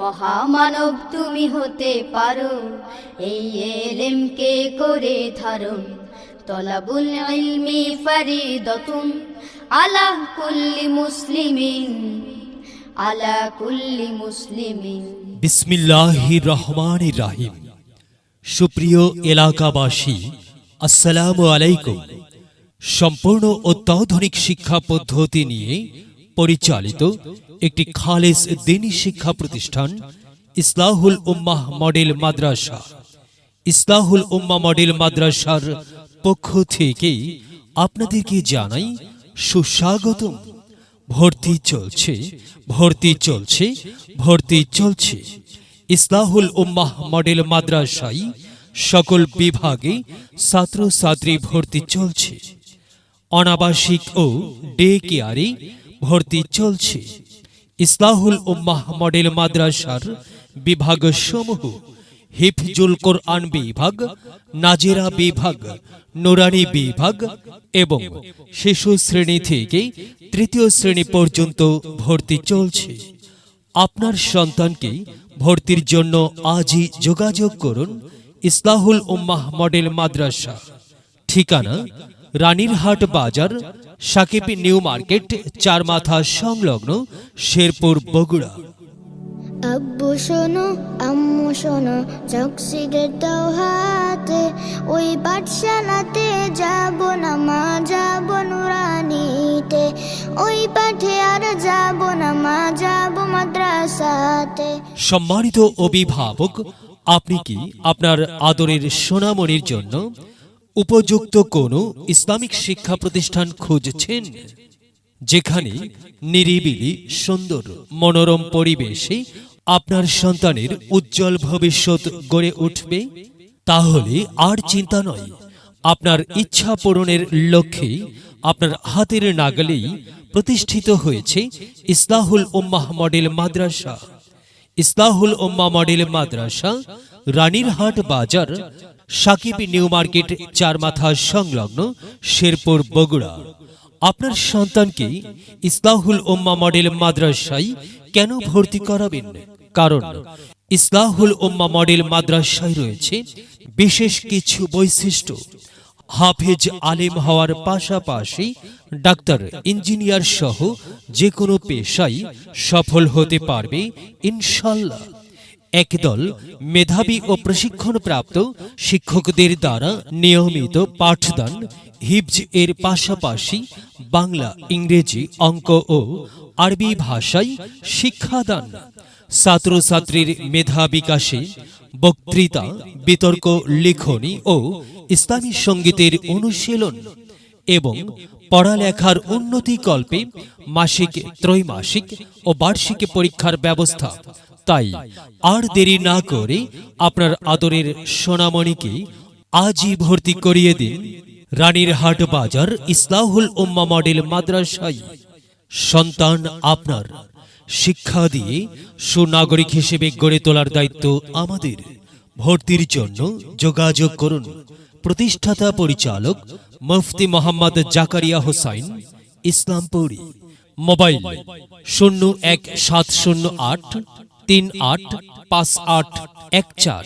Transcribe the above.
মহামানব তুমি হতে পারো। এই এলেমকে করে ধারণ তলাবুল ইলমি ফারিদতুন আলা কুল্লি মুসলিমিন, আলা কুল্লি মুসলিমিন। বিসমিল্লাহির রহমানির রাহিম। সুপ্রিয় এলাকাবাসী, আসসালামু আলাইকুম। সম্পূর্ণ অত্যাধুনিক শিক্ষা পদ্ধতি নিয়ে পরিচালিত একটি খালেস দিনী শিক্ষা প্রতিষ্ঠান, ইসলাহুল উম্মাহ মডেল মাদ্রাসা। ইসলাহুল উম্মা মডেল মাদ্রাসার পক্ষ থেকে আপনাদেরকে জানাই সুস্বাগতম। ভর্তি চলছে ভর্তি চলছে ভর্তি চলছে। ইসলাহুল উম্মাহ মডেল মাদ্রাসায় সকল বিভাগে ছাত্র ছাত্রী ভর্তি চলছে। অনাবাসিক ও ডে কেয়ারে ভর্তি চলছে। ইসলাহুল উম্মাহ মডেল মাদ্রাসার বিভাগ সমূহ হিফজুল কোরআন বিভাগ, নাজেরা বিভাগ, নোরানি বিভাগ এবং শিশু শ্রেণি থেকে তৃতীয় শ্রেণি পর্যন্ত ভর্তি চলছে। আপনার সন্তানকে ভর্তির জন্য আজই যোগাযোগ করুন ইসলাহুল উম্মাহ মডেল মাদ্রাসা। ঠিকানা রানীরহাট বাজার সাকিবি নিউ মার্কেট চার মাথা সংলগ্ন শেরপুর বগুড়া। আব্বু শোনো আম্মু শোনো চকসিদের দাও হাতে ওই পাঠশালাতে যাব না মা যাব নুরানিতে ওই পাঠে আর যাব না মা যাব মাদ্রাসাতে। সম্মানিত অভিভাবক আপনি কি আপনার আদরের সোনামণির জন্য উপযুক্ত কোনো ইসলামিক শিক্ষা প্রতিষ্ঠান খুঁজছেন, যেখানে নিরিবিলি, সুন্দর, মনোরম পরিবেশে আপনার সন্তানের উজ্জ্বল ভবিষ্যৎ গড়ে উঠবে, তাহলে আর চিন্তা নয়। আপনার ইচ্ছা পূরণের লক্ষ্যে আপনার হাতের নাগালেই প্রতিষ্ঠিত হয়েছে ইসলাহুল উম্মাহ মডেল মাদ্রাসা। ইসলাহুল উম্মা মডেল মাদ্রাসা, রানীরহাট বাজার সাকিব নিউ মার্কেট, চার মাথা সংলগ্ন শেরপুর, বগুড়া। আপনার সন্তানকে ইসলাহুল উম্মা মডেল মাদ্রাসায় কেন ভর্তি করাবেন? কারণ ইসলাহুল উম্মা মডেল মাদ্রাসায় রয়েছে বিশেষ কিছু বৈশিষ্ট্য। হাফেজ আলেম হওয়ার পাশাপাশি ডাক্তার, ইঞ্জিনিয়ার সহ যে কোনো পেশায় সফল হতে পারবে, ইনশাল্লাহ। একদল মেধাবী ও প্রশিক্ষণপ্রাপ্ত শিক্ষকদের দ্বারা নিয়মিত পাঠদান, হিবজ এর পাশাপাশি বাংলা, ইংরেজি অঙ্ক ও আরবি ভাষায় শিক্ষাদান। ছাত্রছাত্রীর মেধা বিকাশে বক্তৃতা, বিতর্ক, লিখনি ও ইসলামী সঙ্গীতের অনুশীলন এবং পড়ালেখার উন্নতি কল্পে মাসিক, ত্রৈমাসিক ও বার্ষিক পরীক্ষার ব্যবস্থা তাই আর দেরি না করে আপনার আদরের সোনামণিকে আজই ভর্তি করিয়ে দিন রানীর হাট বাজার ইসলাহুল উম্মা মডেল মাদ্রাসায়। সন্তান আপনার। শিক্ষা দিয়ে সুনাগরিক হিসেবে গড়ে তোলার দায়িত্ব আমাদের। ভর্তির জন্য যোগাযোগ করুন। প্রতিষ্ঠাতা পরিচালক মুফতি মোহাম্মদ জাকারিয়া হোসাইন, ইসলামপুরি। মোবাইল শূন্য এক সাত শূন্য আট তিন আট পাঁচ আট এক চার।